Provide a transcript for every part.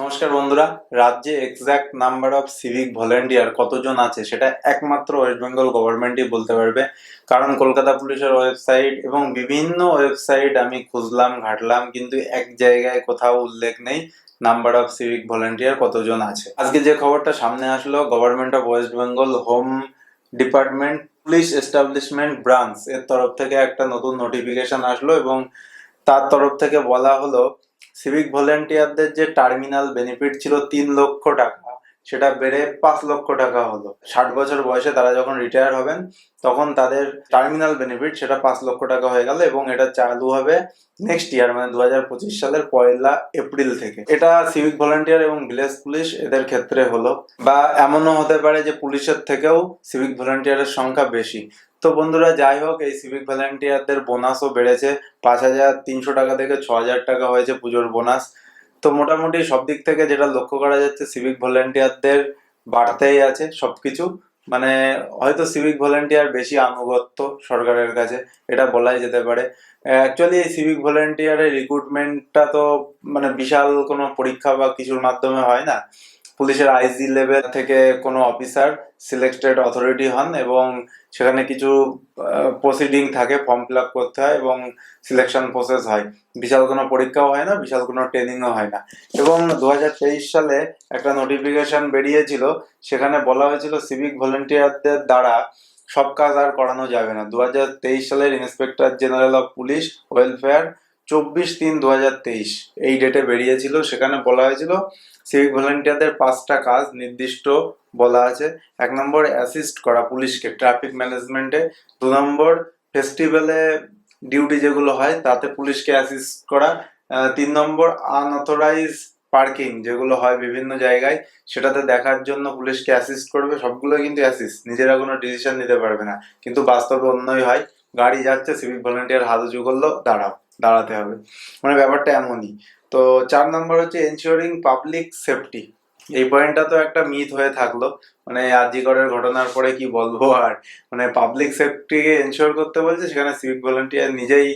নমস্কার বন্ধুরা, রাজ্যে exact number of civic volunteer কতজন আছে সেটা একমাত্র ওয়েস্ট বেঙ্গল গভর্নমেন্টই বলতে পারবে। কারণ কলকাতা পুলিশের ওয়েবসাইট এবং বিভিন্ন ওয়েবসাইট আমি খুঁজলাম, ঘাটলাম, কিন্তু এক জায়গায় কোথাও উল্লেখ নেই নাম্বার অফ সিভিক ভলেন্টিয়ার কতজন আছে। আজকে যে খবরটা সামনে আসলো government of West Bengal home department police establishment branch এর তরফ থেকে একটা নতুন নোটিফিকেশন আসলো এবং তার তরফ থেকে বলা হলো সিভিক ভলেন্টিয়ারদের যে টার্মিনাল বেনিফিট ছিল তিন লক্ষ টাকা। সেটা বেড়ে পাঁচ লক্ষ টাকা হলো। ষাট বছর বয়সে তারা যখন রিটায়ার হবেন, তখন তাদের টার্মিনাল বেনিফিট সেটা পাঁচ লক্ষ টাকা হয়ে গেল এবং এটা চালু হবে নেক্সট ইয়ার মানে দু সালের পয়লা এপ্রিল থেকে। এটা সিভিক ভলেন্টিয়ার এবং ভিলেজ পুলিশ এদের ক্ষেত্রে হলো বা এমনও হতে পারে যে পুলিশের থেকেও সিভিক ভলেন্টিয়ারের সংখ্যা বেশি। তো বন্ধুরা, যাই হোক, এই সিভিক ভলেন্টিয়ারদের বোনাসও বেড়েছে। পাঁচ হাজার তিনশো টাকা থেকে ছ হাজার টাকা হয়েছে পুজোর বোনাস তো মোটামুটি সব দিক থেকে যেটা লক্ষ্য করা যাচ্ছে সিভিক ভলেন্টিয়ারদের বাড়তেই আছে সব কিছু মানে হয়তো সিভিক ভলেন্টিয়ার বেশি আনুগত্য সরকারের কাছে, এটা বলাই যেতে পারে। অ্যাকচুয়ালি এই সিভিক ভলেন্টিয়ারের রিক্রুটমেন্টটা তো মানে বিশাল কোনো পরীক্ষা বা কিছুর মাধ্যমে হয় না। পুলিশের আইজি লেভেল থেকে কোনো অফিসার সিলেক্টেড অথরিটি হন এবং সেখানে কিছু প্রসিডিং থাকে ফর্ম ফিল আপ করতে হয় এবং সিলেকশন প্রসেস হয়। বিশাল কোনো পরীক্ষাও হয় না, বিশাল কোনো ট্রেনিংও হয় না। এবং দু হাজার তেইশ সালে একটা নোটিফিকেশন বেরিয়েছিল, সেখানে বলা হয়েছিল সিভিক ভলেন্টিয়ারদের দ্বারা সব কাজ আর করানো যাবে না। দু সালের inspector general of police welfare চব্বিশ তিন দু এই ডেটে বেরিয়েছিল। সেখানে বলা হয়েছিল সিভিক ভলেন্টিয়ারদের পাঁচটা কাজ নির্দিষ্ট বলা আছে। এক নম্বর অ্যাসিস্ট করা পুলিশকে ট্রাফিক ম্যানেজমেন্টে দু নম্বর ফেস্টিভ্যালে ডিউটি যেগুলো হয়, তাতে পুলিশকে অ্যাসিস্ট করা। তিন নম্বর আনঅথরাইজ পার্কিং যেগুলো হয় বিভিন্ন জায়গায়, সেটাতে দেখার জন্য পুলিশকে অ্যাসিস্ট করবে। সবগুলো কিন্তু অ্যাসিস্ট নিজেরা কোনো ডিসিশন নিতে পারবে না। কিন্তু বাস্তবে অন্যই হয়। গাড়ি যাচ্ছে সিভিক ভলেন্টিয়ার হাত উঁচু করল দাঁড়াও। দাঁড়াতে হবে। মানে ব্যাপারটা এমনই। তো চার নম্বর হচ্ছে এনশিওরিং পাবলিক সেফটি এই পয়েন্টটা তো একটা মিথ হয়ে থাকল। মানে আজিগড়ের ঘটনার পরে কি বলব আর? মানে পাবলিক সেফটিকে এনশিওর করতে বলছে, সেখানে সিভিক ভলেন্টিয়ার নিজেই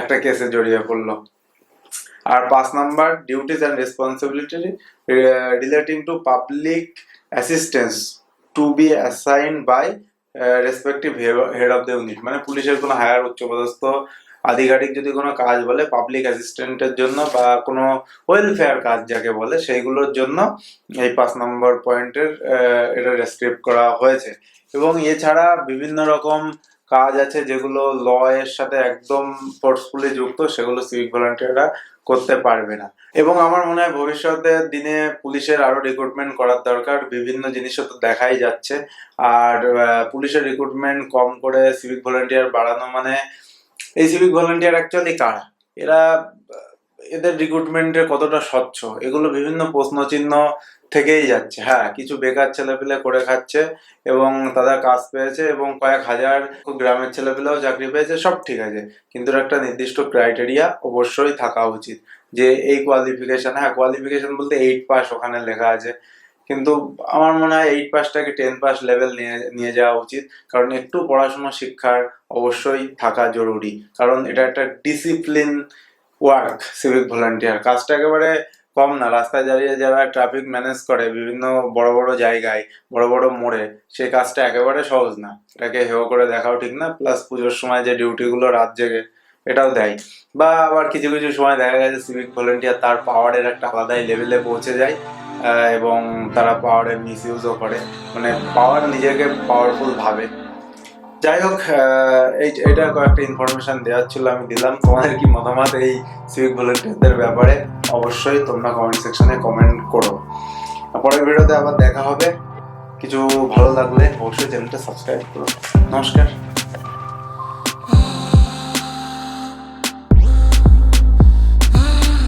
একটা কেসে জড়িয়ে পড়ল। আর পাঁচ number duties and responsibility relating to public assistance to be assign by respective head of the unit মানে পুলিশের কোনো হায়ার উচ্চপদস্থ আধিকারিক যদি কোনো কাজ বলে পাবলিক অ্যাসিস্ট্যান্টের জন্য বা কোনো ওয়েলফেয়ার কাজ যাকে বলে, সেইগুলোর জন্য এই পাঁচ নম্বর পয়েন্টের এটা রেস্ক্রিপ্ট করা হয়েছে। এবং এছাড়া বিভিন্ন রকম কাজ আছে যেগুলো ল এর সাথে একদম ফোর্সফুলি যুক্ত, সেগুলো সিভিক ভলান্টিয়াররা করতে পারবে না। এবং আমার মনে হয় ভবিষ্যতের দিনে পুলিশের আরও রিক্রুটমেন্ট করার দরকার, বিভিন্ন জিনিসও তো দেখাই যাচ্ছে। আর পুলিশের রিক্রুটমেন্ট কম করে সিভিক ভলান্টিয়ার বাড়ানো মানে এই সিভিক ভলান্টিয়ার অ্যাকচুয়ালি কারা? এরা, এদের রিক্রুটমেন্টে কতটা স্বচ্ছ? এগুলো বিভিন্ন প্রশ্নচিহ্ন থেকেই যাচ্ছে। হ্যাঁ কিছু বেকার ছেলেপিলে করে খাচ্ছে এবং তারা কাজ পেয়েছে এবং কয়েক হাজার গ্রামের ছেলেপিলেও চাকরি পেয়েছে, সব ঠিক আছে। কিন্তু একটা নির্দিষ্ট ক্রাইটেরিয়া অবশ্যই থাকা উচিত যে এই কোয়ালিফিকেশন হ্যাঁ কোয়ালিফিকেশন বলতে এইট পাস ওখানে লেখা আছে। কিন্তু আমার মনে হয় এইট পাসটাকে টেন পাস লেভেল নিয়ে নিয়ে যাওয়া উচিত। কারণ একটু পড়াশোনা শিক্ষার অবশ্যই থাকা জরুরি। কারণ এটা একটা ডিসিপ্লিন ওয়ার্ক সিভিক ভলান্টিয়ার কাজটা একেবারে কম না। রাস্তায় দাঁড়িয়ে যারা ট্রাফিক ম্যানেজ করে বিভিন্ন বড় বড় জায়গায়, বড় বড় মোড়ে সেই কাজটা একেবারে সহজ না। এটাকে হেও করে দেখাও ঠিক না। প্লাস পুজোর সময় যে ডিউটিগুলো রাত জেগে, এটাও দেয়। বা আবার কিছু কিছু সময় দেখা গেছে সিভিক ভলেন্টিয়ার তার পাওয়ারের একটা আলাদাই লেভেলে পৌঁছে যায়। এবং তারা পাওয়ারের মিস ইউজও করে। মানে পাওয়ার নিজেকে পাওয়ারফুল ভাবে। যাই হোক এই এটা কয়েকটা ইনফরমেশন দেওয়ার ছিল, আমি দিলাম। তোমাদের কি মতামত এই সিভিক ভলেন্টিয়ারদের ব্যাপারে? অবশ্যই তোমরা কমেন্ট সেকশনে কমেন্ট করো। পরের ভিডিওতে আবার দেখা হবে। কিছু ভালো লাগলে অবশ্যই চ্যানেলটা সাবস্ক্রাইব করো। নমস্কার।